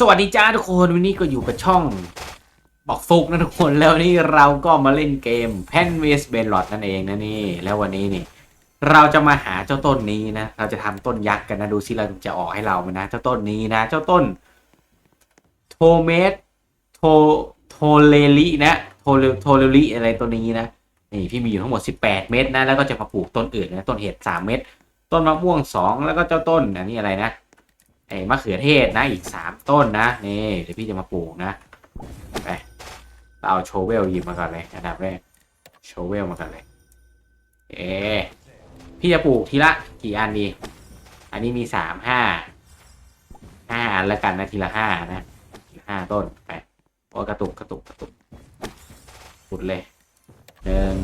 สวัสดีจ้าทุกคนวันนี้ก็อยู่กับช่องบอกฟุกนะทุกคนแล้วนี่เราก็มาเล่นเกม p e n w a s t b e l o t นั่นเองนะนี่ แล้ววันนี้นี่ เราจะมาหาเจ้าต้นนี้นะ เราจะทำต้นยักษ์กันนะดูซิเราจะออกให้เราไหมนะ เจ้าต้นนี้นะ เจ้าต้นโทเมสโทโทเลลินะโทเลโทเลลิอะไรตัวนี้นะนี่พี่มีอยู่ทั้งหมด 18 เม็ดนะแล้วก็จะมาปลูกต้นอื่นนะต้นเห็ด3เม็ดต้นมะม่วง 2 แล้วก็เจ้าต้นอันนี้อะไรนะ ไอ้มะเขือเทศนะอีกสามต้นนะ นี่เดี๋ยวพี่จะมาปลูกนะไปเราเอาโชเวลหยิบมาก่อนเลยอันดับแรกโชเวลมาก่อนเลย เอพี่จะปลูกทีละกี่อันดี อันนี้มีสามห้าห้าอันแล้วกันนะทีละห้านะทีละห้าต้นไปโอ้กระตุกกระตุกกระตุกปุดเลยหนึ่ง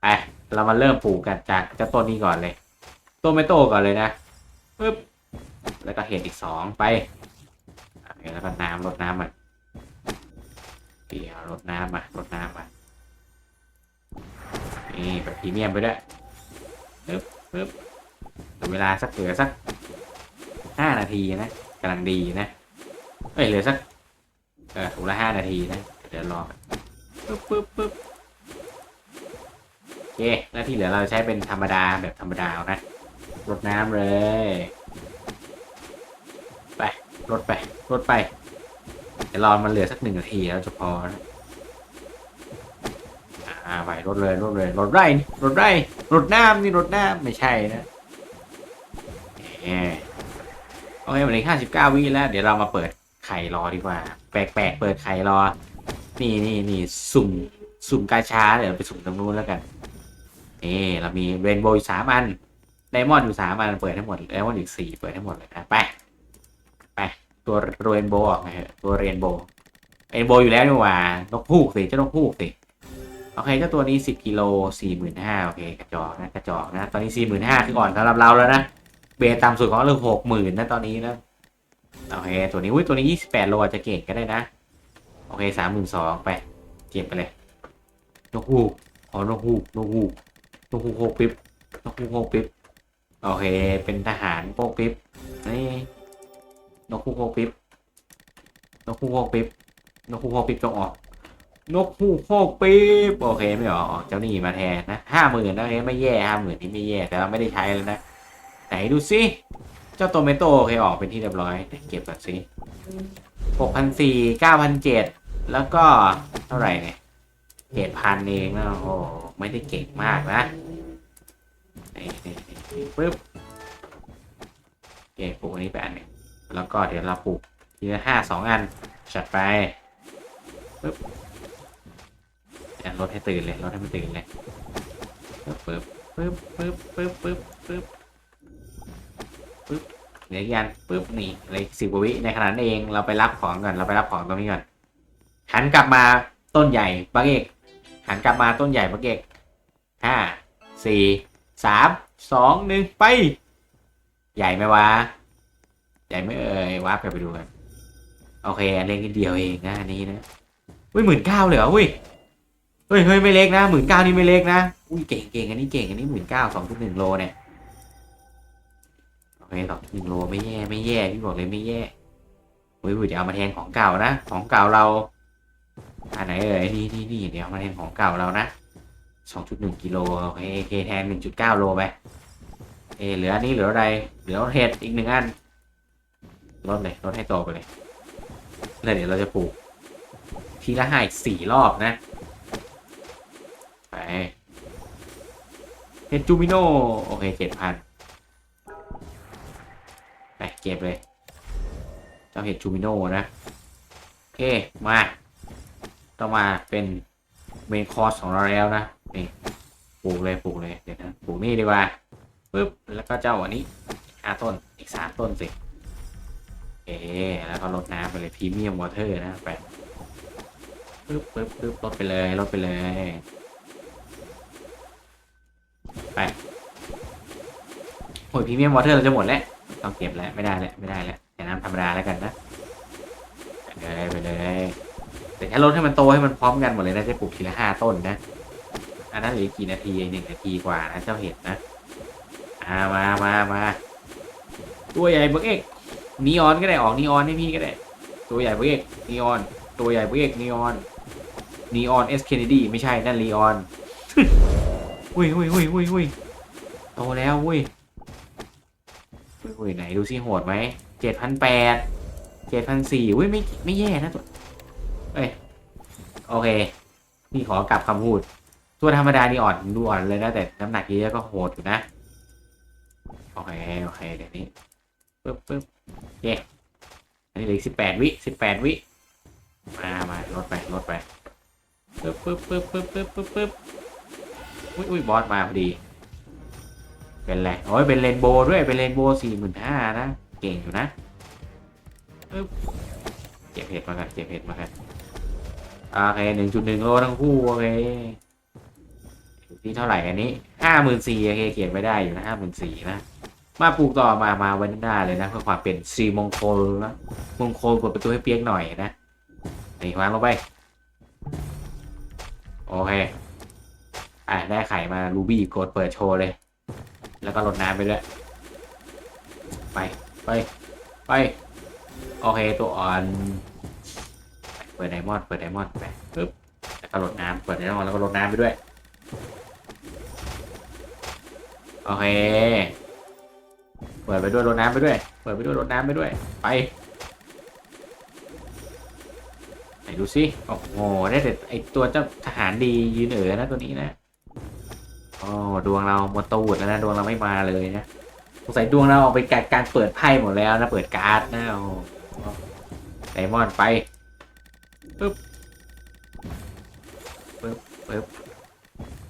ไปเรามาเริ่มปลูกกันจากเจ้าต้นนี้ก่อนเลยต้นไม่โตก่อนเลยนะปึ๊บ แล้วก็เห็ดอีกสองไปแล้วก็น้ำรดน้ำมันเดี๋ยวรดน้ำมารดน้ำมานี่แบบพรีเมียมไปด้วยปึ๊บปึ๊บเวลาสักเหลือสักห้านาทีนะกำลังดีนะเอ้ยเหลือสักเออถูกละห้านาทีนะเดี๋ยวรอปึ๊บปึ๊บปึ๊บโอเคแล้วที่เหลือเราใช้เป็นธรรมดาแบบธรรมดานะรดน้ำเลย ลดไปลดไป เดี๋ยวรอมันเหลือสักหนึ่งนาทีแล้วจะพอนอ่าไปลดเลยลดเลยลดไร่นี่ลดไร่ลดน้ำนี่ลดน้ำไม่ใช่นะโอเควันนี้ห้าสิบเก้าวิแล้ว เดี๋ยวเรามาเปิดไข่รอดีกว่า แปลกๆเปิดไข่รอ นี่นี่นี่สุ่มสุ่มกาชาเดี๋ยวไปสุ่มตรงนู้นแล้วกันนี่เรามีเรนโบว์อยู่สามอันไดมอนด์อยู่สามอันเปิดให้หมดไดมอนด์อีกสี่เปิดให้หมดเลยนะไป ไปตัวเรนโบว์ออกไงฮะตัวเรนโบว์เรนโบว์อยู่แล้วนี่หว่านกพูกสิเจ้านกพูกสิโอเคเจ้าตัวนี้สิบกิโลสี่หมื่นห้าโอเคกระจอกนะกระจอกนะ ตอนนี้สี่หมื่นห้าคืออ่อนสำหรับเราแล้วนะเบต่ำสุดของเราหกหมื่นนะตอนนี้นะโอเคตัวนี้อุ้ยตัวนี้ยี่สิบแปดโลอาจจะเก่งก็ได้นะ โอเคสามหมื่นสองไปเก็บไปเลยนกฮูกขอนกฮูกนกฮูกนกฮูกโฮกปิ๊บนกฮูกโฮกปิ๊บโอเค เป็นทหารโฮกปิ๊บนี่ นกฮูกโฮกปิ๊บนกฮูกโฮกปิ๊บนกฮูกโฮกปิ๊บจงออก นกฮูกโฮกปิ๊บโอเคไม่ออกเจ้าหนี่มาแทนนะห้าหมื่นนะโอเคไม่แย่ห้าหมื่นนี่ไม่แย่แต่เราไม่ได้ใช้แล้วนะไหนดูสิเจ้าโตเมโตโอเคออกเป็นที่เรียบร้อยเก็บก่อนสิหกพันสี่เก้าพันเจ็ดแล้วก็เท่าไหร่เนี่ยเจ็ดพันเองนะโอ้ไม่ได้เก่งมากนะนี่ปึ๊บโอเคปลูกอันนี้ไปอันหนึ่ง แล้วก็เดี๋ยวเราปลูกทีละห้าสองอันจัดไปปึ๊บเดี๋ยวลดให้ตื่นเลยลดให้มันตื่นเลยปึ๊บปึ๊บปึ๊บปึ๊บปึ๊บปึ๊บปึ๊บปึ๊บเดี๋ยวยันปึ๊บนี่เลยสิบวิในขณะนั้นเองเราไปรับของก่อนเราไปรับของตรงนี้ก่อนหันกลับมาต้นใหญ่บักเอกหันกลับมาต้นใหญ่บักเอกห้าสี่สามสองหนึ่งไป ใหญ่ไหมวะ ใหญ่ไม่เอ่ยวาร์ปกันไปดูกันโอเคอันเล็กนิดเดียวเองนะอันนี้นะอุ้ยหมื่นเก้าเลยเหรออุ้ยเฮ้ยเฮ้ยไม่เล็กนะหมื่นเก้านี่ไม่เล็กนะอุ้ยเก่งเก่งอันนี้เก่งอันนี้หมื่นเก้าสองจุดหนึ่งโลเนี่ยโอเคสองจุดหนึ่งโลไม่แย่ไม่แย่พี่บอกเลยไม่แย่อุ้ยอุ้ยเดี๋ยวเอามาแทนของเก่านะของเก่าเราอันไหนเอ่ยนี่นี่นี่เดี๋ยวเอามาแทนของเก่าเรานะสองจุดหนึ่งกิโลโอเคโอเคแทนหนึ่งจุดเก้าโลไปเออเหลืออันนี้เหลืออะไรเหลือเห็ดอีกหนึ่งอัน ลดเลยลดให้โตไปเลยแล้วเดี๋ยวเราจะปลูก ทีละห้าอีกสี่รอบนะ ไปเฮดจูมิโนโอเคเจ็ดพันไปเก็บเลย เจ้าเห็ดจูมิโนนะ โอเค มาต้องมาเป็นเมนคอร์สของเราแล้วนะ นี่ปลูกเลยปลูกเลย เดี๋ยวนะปลูกนี่ดีกว่าปึ๊บแล้วก็เจ้าอันนี้ห้าต้นอีกสามต้นสิ เอแล้วก็ลดน้ำไปเลยพรีเมียมวอเตอร์นะไปปึ๊บปึ๊บปึ๊บลดไปเลยลดไปเลย ไปโอ้ยพรีเมียมวอเตอร์เราจะหมดแล้วต้องเก็บแล้วไม่ได้แล้วไม่ได้แล้วแต่น้ำธรรมดาแล้วกันนะไปเลยไปเลยแต่ถ้าลดให้มันโตให้มันพร้อมกันหมดเลยนะจะปลูกทีละห้าต้นนะ อันนั้นเหลือกี่นาทีหนึ่งนาทีกว่านะเจ้าเห็ดนะอ่ามามามาตัวใหญ่เบิกเอก นีออนก็ได้ออกนีออนให้พี่ก็ได้ ตัวใหญ่เวกนีออน ตัวใหญ่เวกนีออนนีออนเอสเคนเนดีไม่ใช่นั่นลีออนอุ้ยอุ้ยอุ้ยอุ้ยอุ้ยโตแล้วอุ้ยอุ้ยอุ้ยไหนดูซิโหดไหมเจ็ดพันแปดเจ็ดพันสี่อุ้ยไม่ไม่แย่นะตัวเอ้ยโอเคพี่ขอกลับคำพูด ตัวธรรมดานี่อ่อนดูอ่อนเลยนะแต่น้ำหนักเยอะก็โหดอยู่นะโอเคโอเคเดี๋ยวนี้ ปึ๊บปึ๊บเย้อันนี้เหลือสิบแปดวิสิบแปดวิ มามาลดไปลดไปปึ๊บปึ๊บปึ๊บปึ๊บปึ๊บปึ๊บปึ๊บอุ้ยอุ้ยบอสมาพอดี เป็นไรโอ้ยเป็นเรนโบด้วย เป็นเรนโบสี่หมื่นห้านะ เก่งอยู่นะปึ๊บเก็บเห็ดมากันเก็บเห็ดมากันโอเคหนึ่งจุดหนึ่งโลทั้งคู่โอเคที่เท่าไหร่อันนี้ห้าหมื่นสี่โอเคเขียนไม่ได้อยู่นะห้าหมื่นสี่นะ มาปลูกต่อมามาวันหน้าเลยนะเพื่อความเป็นสีมงคลนะมงคลกดประตูให้เปียกหน่อยนะนี่วางลงไปโอเคอะได้ไข่มารูบี้กดเปิดโชว์เลย แล้วก็ลดน้ำไปด้วยไปไปไปโอเคตัวอ่อนเปิดไดมอนด์เปิดไดมอนด์ไปปึ๊บแล้วก็ลดน้ำเปิดไดมอนด์แล้วก็ลดน้ำไปด้วยโอเค เปิดไปด้วยรดน้ำไปด้วย เปิดไปด้วยรดน้ำไปด้วย ไปไหนดูสิโอ้โหได้แต่ไอตัวเจ้าทหารดียืนเอ๋อนะตัวนี้นะโอ้ดวงเราหมดตูดแล้วนะดวงเราไม่มาเลยนะสงสัยดวงเราออกไปการการเปิดไพ่หมดแล้วนะ เปิดการ์ดนะโอ้โหไดมอนไปปึ๊บปึ๊บปึ๊บ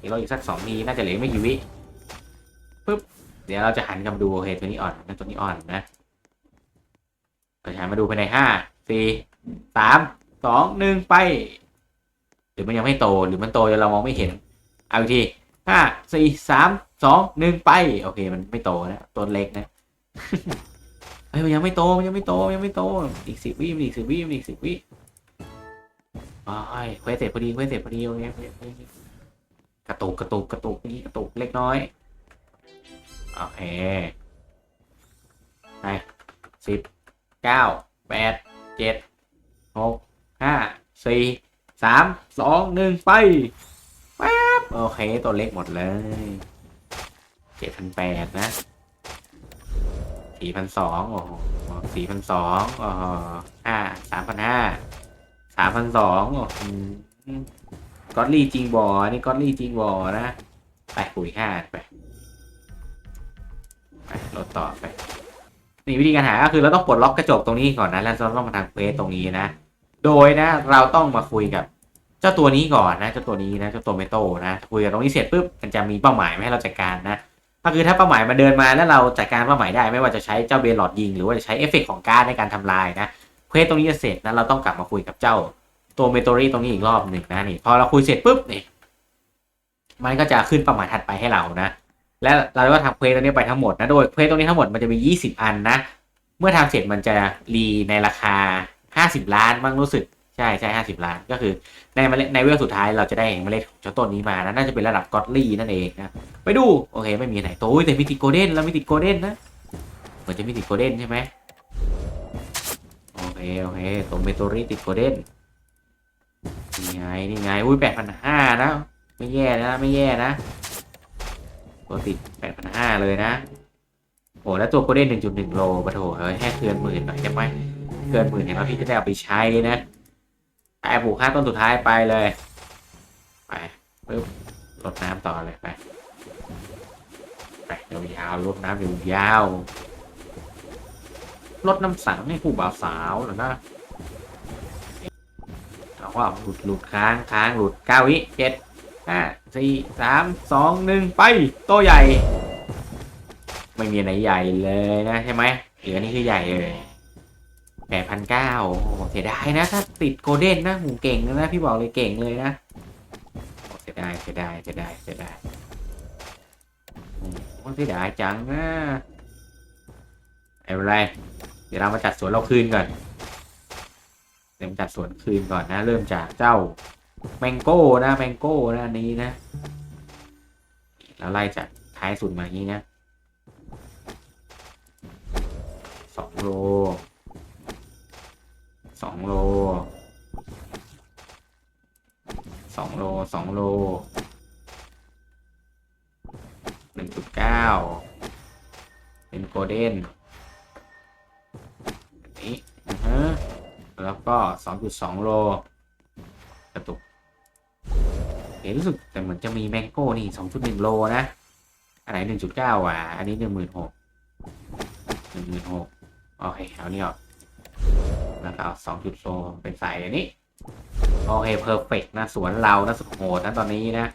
อีกเราอีกสักสองทีน่าจะเหลือไม่กี่วิ เดี๋ยวเราจะหันกลับมาดูโอเคตัวนี้อ่อนนะตัวนี้อ่อนนะเราจะหันมาดูภายในห้าสี่สามสองหนึ่งไป หรือมันยังไม่โตหรือมันโตจนเรามองไม่เห็น เอาอีกทีห้าสี่สามสองหนึ่งไป โอเค มันไม่โตนะตัวเล็กนะเฮ้ยมันยังไม่โตมันยังไม่โตมันยังไม่โตอีกสิบวิมันอีกสิบวิมันอีกสิบวิโอ้ยเควสเสร็จพอดีเควสเสร็จพอดีโอเคกระตุกกระตุกกระตุกนี่กระตุกเล็กน้อย โอเคไปสิบเก้าแปดเจ็ดหกห้าสี่สามสองหนึ่งไปป๊บโอเค ตัวเล็กหมดเลยเจ็ดพันแปดนะสี่พันสองโอ้โหสี่พันสองโอ้โหห้าสามพันห้าสามพันสองโอ้โหก็อดลี่จริงบอนี่ก็อดลี่จริงบ่อนะ ไปปุ๋ยห้าไป ไปลดต่อไปนี่วิธีการหาก็คือเราต้องปลดล็อกกระจกตรงนี้ก่อนนะ แล้วเราต้องมาทำเควสตรงนี้นะ โดยนะ เราต้องมาคุยกับ เจ้าตัวนี้ก่อนนะเจ้าตัวนี้นะเจ้าตัวเมโตนะคุยกับตรงนี้เสร็จปุ๊บมันจะมีเป้าหมายมาให้เราจัดการนะก็คือถ้าเป้าหมายมันเดินมาแล้วเราจัดการเป้าหมายได้ไม่ว่าจะใช้เจ้าเบลลอดยิง หรือว่าจะใช้เอฟเฟกต์ของการในการทำลายนะเควสตรงนี้จะเสร็จนะเราต้องกลับมาคุยกับเจ้าตัวเมโตรี่ตรงนี้อีกรอบหนึ่งนะนี่พอเราคุยเสร็จปุ๊บนี่มันก็จะขึ้นเป้าหมายถัดไปให้เรานะ และเราก็ทำเควสตรงนี้ไปทั้งหมดนะโดยเควสตรงนี้ทั้งหมดมันจะมี 20 อันนะ เมื่อทำเสร็จมันจะรีในราคา 50 ล้านบ้างรู้สึกใช่ใช่50ล้านก็คือในเมล็ดในเวลสุดท้ายเราจะได้เมล็ดของเจ้าต้นนี้มานะน่าจะเป็นระดับกอดลี่นั่นเองนะไปดูโอเคไม่มีไหนโต้ยแต่มีติโกลเด้นแล้วมีติดโกลเด้นนะเหมือนจะมีติดโกลเด้นใช่ไหมโอเคโอเคตัวเมโตริติดโกลเด้นนี่ไงนี่ไงอุ้ยแปดพันห้านะไม่แย่นะไม่แย่นะ ตัวติดแปดพันห้าเลยนะโอ้แล้วตัวโคเด้นหนึ่งจุดหนึ่งโลปะโถเฮ้ยให้เกินหมื่นหน่อยได้ไหมเกินหมื่นเห็นว่าพี่จะได้เอาไปใช้นะไอ้ผูกค่าต้นสุดท้ายไปเลย ไปปึ๊บลดน้ำต่อเลยไปไปยาวๆลดน้ำยาวๆลดน้ำสังให้ผู้บ่าวสาวหน่อยนะเอาว่าหลุดหลุดค้างค้างหลุดเก้าวิเจ็ด ห้าสี่สามสองหนึ่งไป โตใหญ่ ไม่มีไหนใหญ่เลยนะใช่ไหมเหลือนี่คือใหญ่เลยแปดพันเก้าเสียดายนะ ถ้าติดโกลเด้นนะหูเก่งนะ พี่บอกเลยเก่งเลยนะเสียดายเสียดายเสียดายเสียดายโอ้เสียดายจังนะไม่เป็นไร เดี๋ยวเรามาจัดสวนเราคืนก่อน เดี๋ยวมาจัดสวนคืนก่อนนะ เริ่มจากเจ้า แมงโก้นะแมงโก้นะอันนี้นะแล้วไล่จากท้ายสุดมาอย่างนี้นะสองโลสองโลสองโลสองโลหนึ่งจุดเก้าเป็นโกลเด้นอันนี้อือฮะแล้วก็สองจุดสองโล กระตุกเห็นรู้สึกแต่เหมือนจะมีแมงโก้นี่สองจุดหนึ่งโลนะ อันไหนหนึ่งจุดเก้าว่ะ อันนี้หนึ่งหมื่นหกหนึ่งหมื่นหกโอเคเอานี่ออกแล้วก็เอาสองจุดโลเป็นสายอันนี้ โอเคเพอร์เฟกนะสวนเรานะสุดโหดนะตอนนี้นะ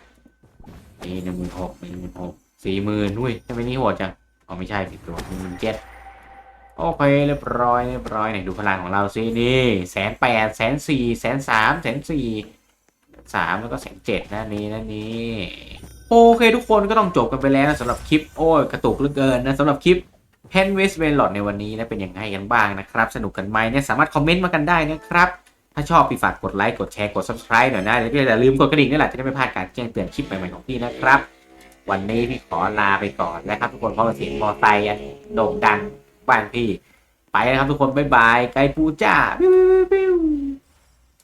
นี่หนึ่งหมื่นหกหนึ่งหมื่นหกสี่หมื่นอุ้ยทำไมนี่โหดจังอ๋อไม่ใช่ผิดตัวหนึ่งหมื่นเจ็ด โอเคเรียบร้อยเรียบร้อยไหนดูพลังของเราซินี่แสนแปดแสนสี่แสนสามแสนสี่สามแล้วก็แสนเจ็ดนะนี่นะนี่โอเคทุกคนก็ต้องจบกันไปแล้วนะสำหรับคลิปโอ้ยกระตุกเหลือเกินนะสำหรับคลิป p e n w e s t w e l l o t ในวันนี้นะเป็นยังไงกันบ้างนะครับ สนุกกันไหมเนี่ยสามารถคอมเมนต์มากันได้นะครับ ถ้าชอบพี่ฝากกดไลค์กดแชร์กด subscribe หน่อยนะแล้วอย่าลืมกดกระดิ่งนี่แหละจะได้ไม่พลาดการแจ้งเตือนคลิปใหม่ๆของพี่นะครับ วันนี้พี่ขอลาไปก่อนนะครับทุกคนเพราะว่าเสียงมอไซค์โด่งดัง บ้านพี่ ไปนะครับทุกคน บ๊ายบาย ไกปูจ้า